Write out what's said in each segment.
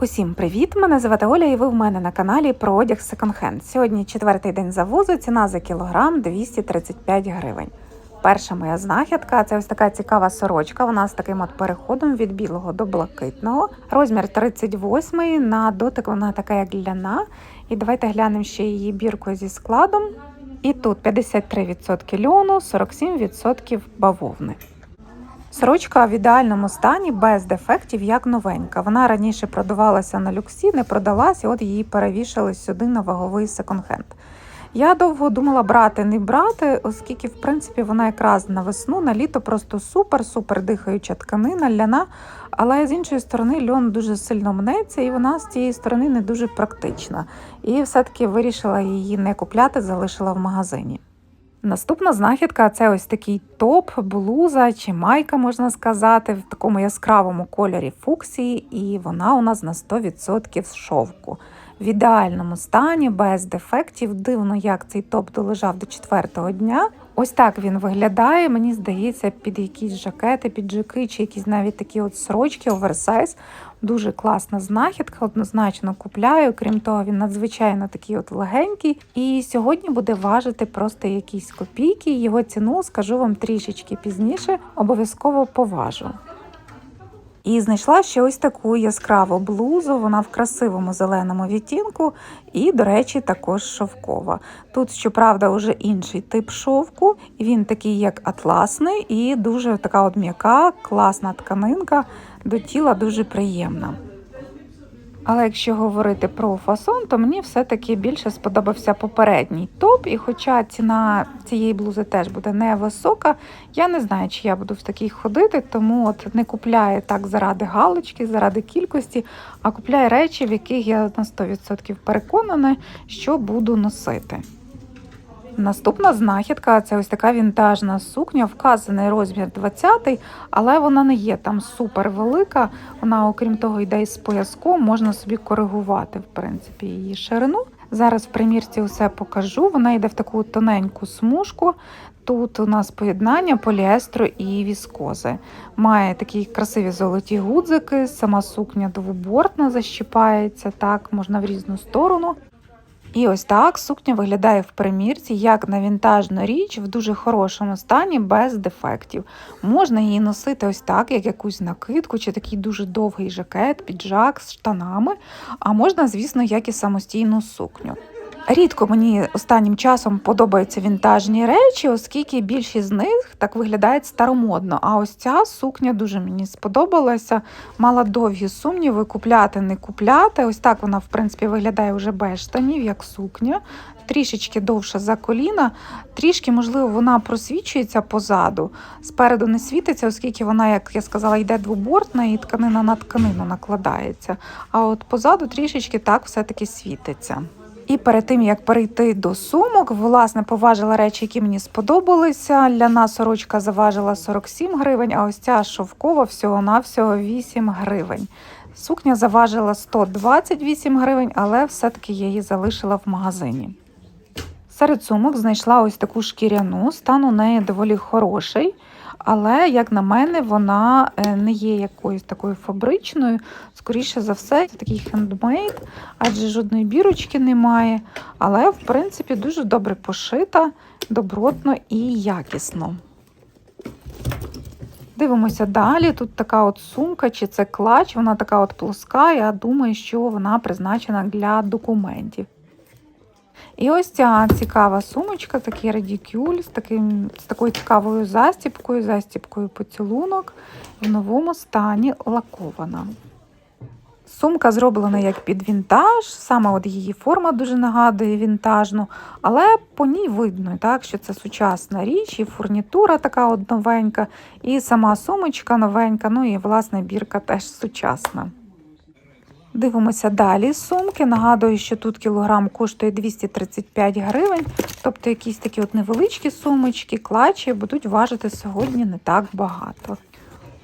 Усім привіт! Мене звати Оля, і ви в мене на каналі про одяг секонд-хенд. Сьогодні четвертий день завозу. Ціна за кілограм 235 гривень. Перша моя знахідка це ось така цікава сорочка. Вона з таким от переходом від білого до блакитного. Розмір 38 на дотик вона така, як ляна. І давайте глянемо ще її біркою зі складом. І тут 53% льону, 47% бавовни. Сорочка в ідеальному стані, без дефектів, як новенька. Вона раніше продавалася на люксі, не продалась, от її перевішали сюди на ваговий секонд-хенд. Я довго думала брати, не брати, оскільки, в принципі, вона якраз на весну, на літо просто супер-супер дихаюча тканина, ляна. Але з іншої сторони, льон дуже сильно мнеться, і вона з цієї сторони не дуже практична. І все-таки вирішила її не купляти, залишила в магазині. Наступна знахідка це ось такий топ, блуза чи майка, можна сказати, в такому яскравому кольорі фуксії, і вона у нас на 100% з шовку. В ідеальному стані, без дефектів. Дивно, як цей топ долежав до четвертого дня. Ось так він виглядає. Мені здається, під якісь жакети, піджаки чи якісь навіть такі от сорочки, оверсайз. Дуже класна знахідка, однозначно купляю. Крім того, він надзвичайно такий от легенький. І сьогодні буде важити просто якісь копійки. Його ціну скажу вам трішечки пізніше, обов'язково поважу. І знайшла ще ось таку яскраву блузу. Вона в красивому зеленому відтінку, і, до речі, також шовкова. Тут, щоправда, вже інший тип шовку, він такий, як атласний, і дуже така от м'яка, класна тканинка, до тіла дуже приємна. Але якщо говорити про фасон, то мені все-таки більше сподобався попередній топ. І хоча ціна цієї блузи теж буде невисока, я не знаю, чи я буду в такій ходити, тому от не купляю так заради галочки, заради кількості, а купляю речі, в яких я на 100% переконана, що буду носити. Наступна знахідка це ось така вінтажна сукня, вказаний розмір 20 але вона не є там супер велика. Вона, окрім того, йде із пояском, можна собі коригувати в принципі, її ширину. Зараз в примірці усе покажу. Вона йде в таку тоненьку смужку. Тут у нас поєднання поліестру і віскози. Має такі красиві золоті гудзики, сама сукня двобортна защіпається, так, можна в різну сторону. І ось так сукня виглядає в примірці, як на вінтажну річ в дуже хорошому стані, без дефектів. Можна її носити ось так, як якусь накидку, чи такий дуже довгий жакет, піджак з штанами, а можна, звісно, як і самостійну сукню. Рідко мені останнім часом подобаються вінтажні речі, оскільки більшість з них так виглядають старомодно. А ось ця сукня дуже мені сподобалася. Мала довгі сумніви, купляти, не купляти. Ось так вона, в принципі, виглядає вже без штанів, як сукня. Трішечки довша за коліна, трішки, можливо, вона просвічується позаду. Спереду не світиться, оскільки вона, як я сказала, йде двобортна і тканина на тканину накладається. А от позаду трішечки так все-таки світиться. І перед тим як перейти до сумок, власне, поважила речі, які мені сподобалися. Ляна сорочка заважила 47 гривень, а ось ця шовкова всього-навсього 8 гривень. Сукня заважила 128 гривень, але все-таки я її залишила в магазині. Серед сумок знайшла ось таку шкіряну, стан у неї доволі хороший. Але, як на мене, вона е, не є якоюсь такою фабричною. Скоріше за все, це такий хендмейд, адже жодної бірочки немає. Але, в принципі, дуже добре пошита, добротно і якісно. Дивимося далі. Тут така от сумка, чи це клач, вона така от плоска. Я думаю, що вона призначена для документів. І ось ця цікава сумочка, такий радікюль з таким, з такою цікавою застіпкою, застіпкою поцілунок в новому стані лакована. Сумка зроблена як під вінтаж, саме от її форма дуже нагадує вінтажну, але по ній видно, так, що це сучасна річ, і фурнітура така от новенька, і сама сумочка новенька, ну і власне бірка теж сучасна. Дивимося далі сумки. Нагадую, що тут кілограм коштує 235 гривень, тобто якісь такі от невеличкі сумочки, клачі будуть важити сьогодні не так багато.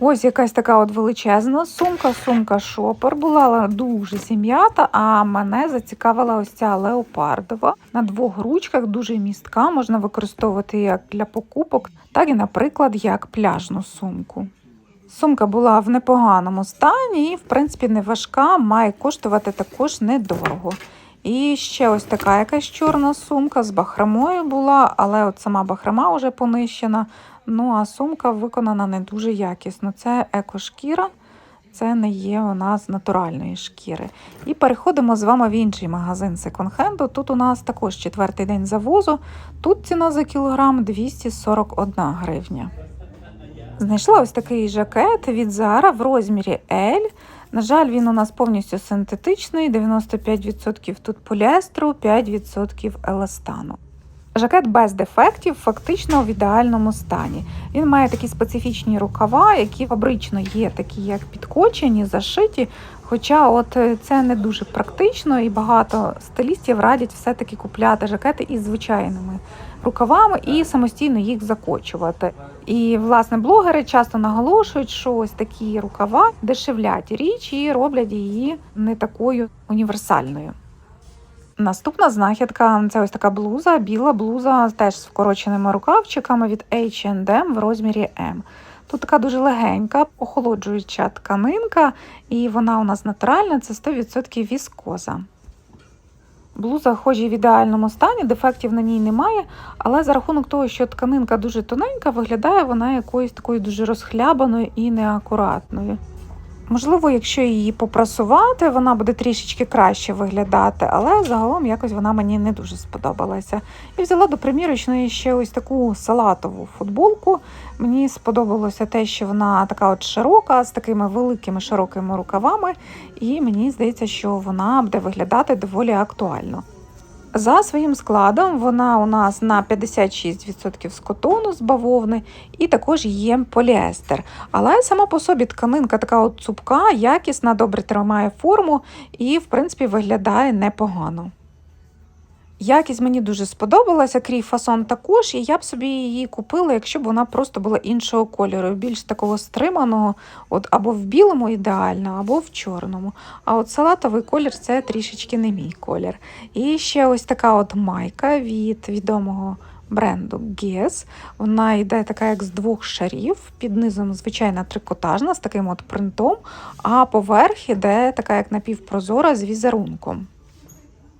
Ось якась така от величезна сумка, сумка шопер була дуже сім'ята, а мене зацікавила ось ця леопардова. На двох ручках дуже містка, можна використовувати як для покупок, так і, наприклад, як пляжну сумку. Сумка була в непоганому стані і, в принципі, не важка, має коштувати також недорого. І ще ось така якась чорна сумка з бахромою була, але от сама бахрома вже понищена. Ну а сумка виконана не дуже якісно. Це екошкіра, це не є у нас натуральної шкіри. І переходимо з вами в інший магазин секонд-хенду. Тут у нас також четвертий день завозу. Тут ціна за кілограм 241 гривня. Знайшла ось такий жакет від Zara в розмірі L. На жаль, він у нас повністю синтетичний, 95% тут поліестру, 5% еластану. Жакет без дефектів, фактично в ідеальному стані. Він має такі специфічні рукава, які фабрично є такі, як підкочені, зашиті. Хоча от е, це не дуже практично, і багато стилістів радять все-таки купляти жакети із звичайними рукавами і самостійно їх закочувати. І власне блогери часто наголошують, що ось такі рукава дешевлять річ і роблять її не такою універсальною. Наступна знахідка це ось така блуза, біла блуза, теж з вкороченими рукавчиками від H&M в розмірі M. Тут така дуже легенька, охолоджуюча тканинка, і вона у нас натуральна, це 100% віскоза. Блуза хоч в ідеальному стані, дефектів на ній немає, але за рахунок того, що тканинка дуже тоненька, виглядає вона якоюсь такою дуже розхлябаною і неакуратною. Можливо, якщо її попрасувати, вона буде трішечки краще виглядати, але загалом якось вона мені не дуже сподобалася. І взяла до примірочної ще ось таку салатову футболку. Мені сподобалося те, що вона така от широка, з такими великими широкими рукавами, і мені здається, що вона буде виглядати доволі актуально. За своїм складом вона у нас на 56% з котону з бавовни і також є поліестер. Але сама по собі тканинка така от цупка, якісна, добре тримає форму і, в принципі, виглядає непогано. Якість мені дуже сподобалася, крій фасон також, і я б собі її купила, якщо б вона просто була іншого кольору, більш такого стриманого, от або в білому ідеально, або в чорному. А от салатовий колір це трішечки не мій колір. І ще ось така от майка від відомого бренду Guess. Вона йде така, як з двох шарів, під низом звичайна трикотажна з таким от принтом, а поверх іде така, як напівпрозора з візерунком.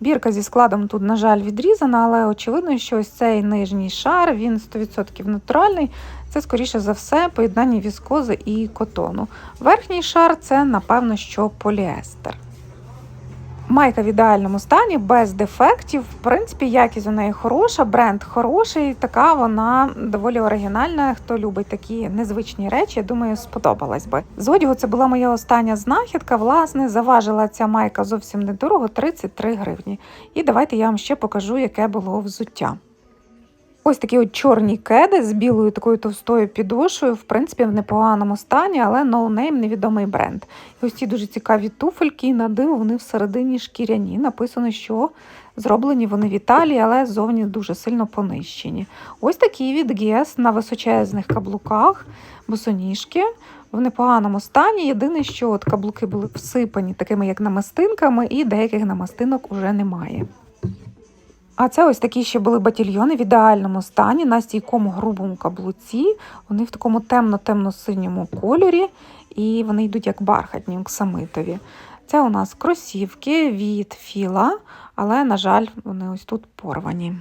Бірка зі складом тут, на жаль, відрізана, але очевидно, що ось цей нижній шар, він 100% натуральний. Це, скоріше за все, поєднання віскози і котону. Верхній шар це, напевно, що поліестер. Майка в ідеальному стані, без дефектів. В принципі, якість у неї хороша, бренд хороший, така вона доволі оригінальна. Хто любить такі незвичні речі, я думаю, сподобалась би. З це була моя остання знахідка. Власне, заважила ця майка зовсім недорого 33 гривні. І давайте я вам ще покажу, яке було взуття. Ось такі от чорні кеди з білою такою товстою підошвою, в принципі, в непоганому стані, але no невідомий бренд. І ось ці дуже цікаві туфельки, і на диво вони всередині шкіряні. Написано, що зроблені вони в Італії, але зовні дуже сильно понищені. Ось такі від Guess на височезних каблуках, босоніжки. В непоганому стані. Єдине, що от каблуки були всипані такими, як намистинками, і деяких намистинок уже немає. А це ось такі ще були батільйони в ідеальному стані на стійкому грубому каблуці. Вони в такому темно-темно-синьому кольорі, і вони йдуть як бархатні, оксамитові. Це у нас кросівки від філа, але, на жаль, вони ось тут порвані.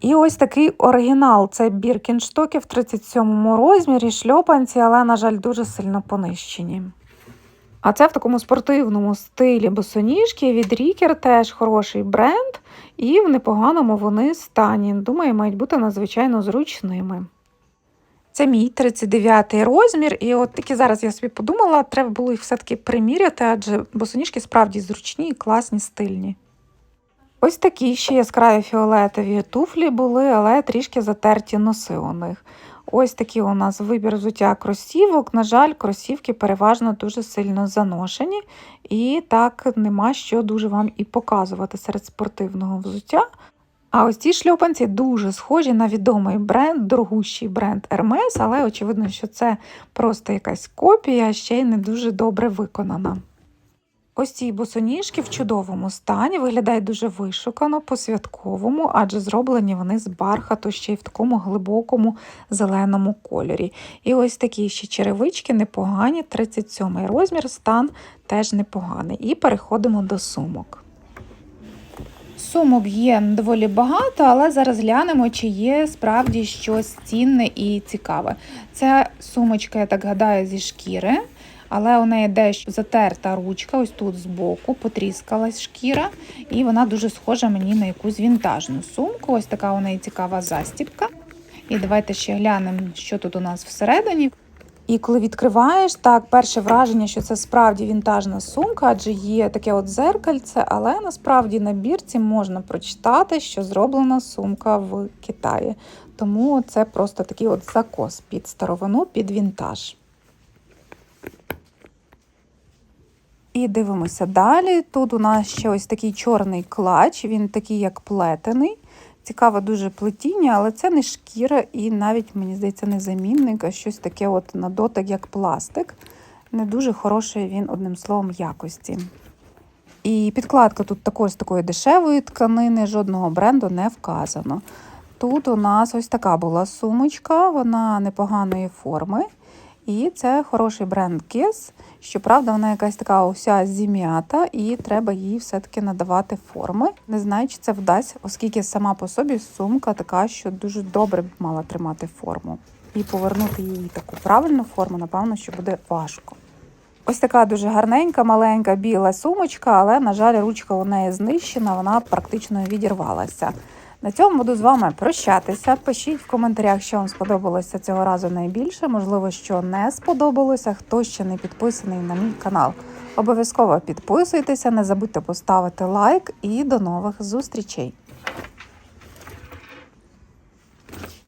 І ось такий оригінал це біркінштоки в 37 розмірі, шльопанці, але, на жаль, дуже сильно понищені. А це в такому спортивному стилі босоніжки від Рікер теж хороший бренд, і в непоганому вони стані. Думаю, мають бути надзвичайно зручними. Це мій 39-й розмір, і от тільки зараз я собі подумала, треба було їх все-таки приміряти, адже босоніжки справді зручні і класні, стильні. Ось такі ще яскраві фіолетові туфлі були, але трішки затерті носи у них. Ось такий у нас вибір взуття кросівок. На жаль, кросівки переважно дуже сильно заношені, і так нема що дуже вам і показувати серед спортивного взуття. А ось ці шльопанці дуже схожі на відомий бренд, дорогущий бренд Hermes, але очевидно, що це просто якась копія, ще й не дуже добре виконана. Ось ці босоніжки в чудовому стані, виглядають дуже вишукано, по-святковому, адже зроблені вони з бархату ще й в такому глибокому зеленому кольорі. І ось такі ще черевички непогані, 37 розмір, стан теж непоганий. І переходимо до сумок. Сумок є доволі багато, але зараз глянемо, чи є справді щось цінне і цікаве. Це сумочка, я так гадаю, зі шкіри, але у неї дещо затерта ручка, ось тут збоку, потріскалась шкіра, і вона дуже схожа мені на якусь вінтажну сумку. Ось така у неї цікава застібка. І давайте ще глянемо, що тут у нас всередині. І коли відкриваєш, так, перше враження, що це справді вінтажна сумка, адже є таке от зеркальце, але насправді на бірці можна прочитати, що зроблена сумка в Китаї. Тому це просто такий от закос під старовину, під вінтаж. І дивимося далі. Тут у нас ще ось такий чорний клач, він такий як плетений. Цікаве дуже плетіння, але це не шкіра і навіть, мені здається, не замінник, а щось таке от на дотик, як пластик. Не дуже хороший він, одним словом, якості. І підкладка тут також такої дешевої тканини, жодного бренду не вказано. Тут у нас ось така була сумочка, вона непоганої форми. І це хороший бренд Kiss. Щоправда, вона якась така уся зім'ята, і треба їй все-таки надавати форми. Не знаю, чи це вдасть, оскільки сама по собі сумка така, що дуже добре б мала тримати форму. І повернути їй таку правильну форму, напевно, що буде важко. Ось така дуже гарненька, маленька біла сумочка, але, на жаль, ручка у неї знищена, вона практично відірвалася. На цьому буду з вами прощатися. Пишіть в коментарях, що вам сподобалося цього разу найбільше. Можливо, що не сподобалося. Хто ще не підписаний на мій канал. Обов'язково підписуйтеся, не забудьте поставити лайк і до нових зустрічей!